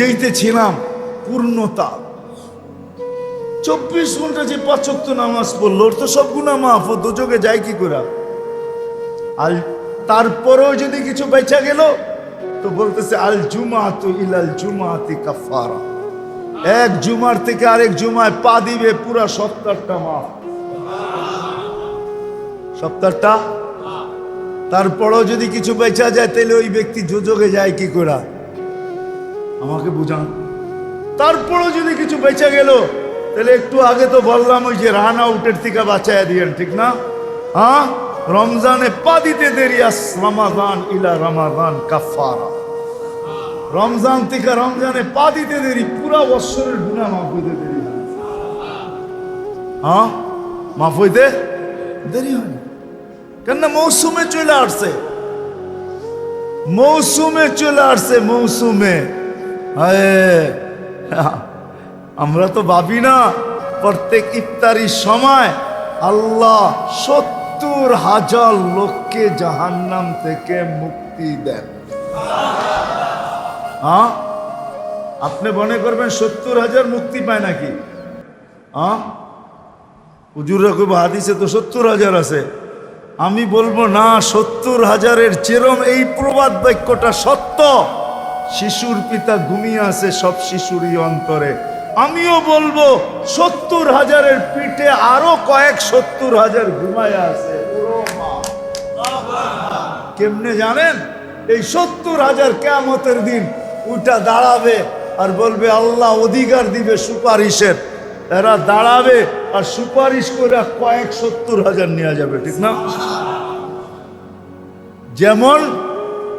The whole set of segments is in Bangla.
বুঝাইতেছিলাম পূর্ণতা। চব্বিশ ঘণ্টা যে পাঁচক্ত নামাজ পড়ল তো সব গুণা মাফ, ও দুযোগে যায় কি করে? আর তারপরেও যদি কিছু বেচা গেল, তো বলতেছে, আল জুমা তো ইলাল জুমাতি কাফারা এক জুমার থেকে আরেক জুমায় পা দিবে পুরা সপ্তাহটা মাফ। সপ্তাহটা? তারপরেও যদি কিছু বেচা যায়, তাহলে ওই ব্যক্তি যোজকে যায় কি করে? আমাকে বুঝান। তারপরেও যদি কিছু বেচা গেল, তাহলে একটু আগে তো বললাম ওই যে রান আউটের থেকে বাঁচায় দিয়েন, ঠিক না? হ্যাঁ? রমজানে পা দিতে দেরি আস, রমাদান ইলা রমাদান কাফারা রমজান থেকে রমজানে পা দিতে দেরি, পুরা বৎসরের গুণা মাফ হইতে দেরি। হ্যাঁ? মাফ হইতে দেরি হয় না। কেননা মৌসুমে চলে আসছে। মৌসুমে চলে আসছে, মৌসুমে। আমরা তো ভাবি না, প্রত্যেক ইফতারির সময় আল্লাহ সত্তর হাজার লোককে জাহান্নাম থেকে মুক্তি দেন। হ্যাঁ আপনি মনে করবেন সত্তর হাজার মুক্তি পায় নাকি? হ্যাঁ হুজুর রকম হাদিসে তো সত্তর হাজার আছে। আমি বলব না, সত্তর হাজারের চেরম এই প্রবাদ বাক্যটা সত্য। শিশুর পিতা ঘুমিয়ে আছে, সব শিশুরই অন্তরে। আমিও বলব, সত্তর হাজারের পিঠে আরও কয়েক সত্তর হাজার ঘুমায় আছে। কেমনে জানেন? এই সত্তর হাজার কেমতের দিন উঠা দাঁড়াবে আর বলবে, আল্লাহ অধিকার দিবে সুপারিশের। এরা দাঁড়াবে আর সুপারিশ করে কয়েক সত্তর হাজার নেওয়া যাবে, ঠিক না? যেমন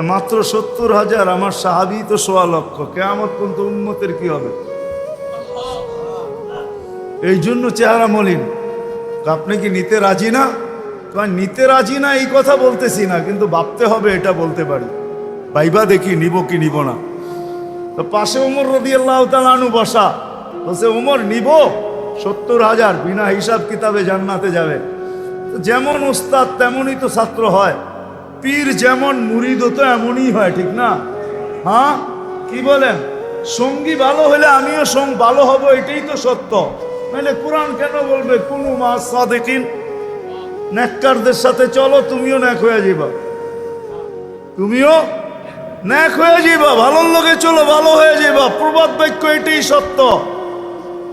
মাত্র সত্তর হাজার আমার সাহাবি তো সোয়া লক্ষ। কেমন পর্যন্ত উন্মতের কি হবে? এই জন্য চেহারা মলিন। আপনি কি নিতে রাজি না? নিতে রাজি না, এই কথা বলতেছি না, কিন্তু ভাবতে হবে এটা বলতে পারি। ভাইবা দেখি, নিব কি নিব না। তো পাশে উমর রদি আল্লাহ তালু বসা। বলছে, উমর, নিব। সত্তর হাজার, বিনা হিসাব কিতাবে জান্নাতে যাবে। যেমন উস্তাদ তেমনই তো ছাত্র হয়। পীর যেমন মুরিদ তো এমনই হয়, ঠিক না? হ্যাঁ? কি বলেন? সঙ্গী ভালো হলে আমিও সঙ্গ ভালো হব, এটাই তো সত্য। নাহলে কোরআন কেন বলবে? কোনো মা সাদেকিন। নেককারদের সাথে চলো, তুমিও ন্যাক হয়ে যাবা তুমিও ন্যাক হয়ে যাবা ভালোর লোকে চলো, ভালো হয়ে যাবা প্রবাদ বাক্য এটাই সত্য।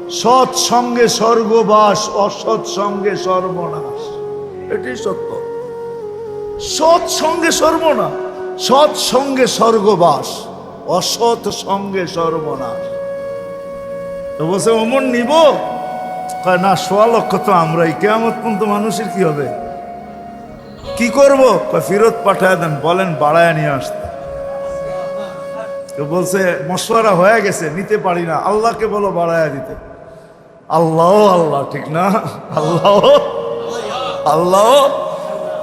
সৎ সঙ্গে স্বর্গবাস, অসৎ সঙ্গে সর্বনাশ। এটাই সত্য। সৎ সঙ্গে সর্বনাশ সৎ সঙ্গে স্বর্গবাস, অসৎ সঙ্গে সর্বনাশ বলছে, অমন নিব? না, সোয়া লক্ষ তো আমরাই। কেমন পর্যন্ত মানুষের কি হবে? কি করব? কয়, ফেরত পাঠায় দেন, বলেন, বাড়ায় নিয়ে আসতে। বলছে মশওয়ারা হয়ে গেছে, নিতে পারি না। আল্লাহকে বলো বাড়ায় দিতে। আল্লাহ আল্লাহ, ঠিক না? আল্লাহ আল্লাহ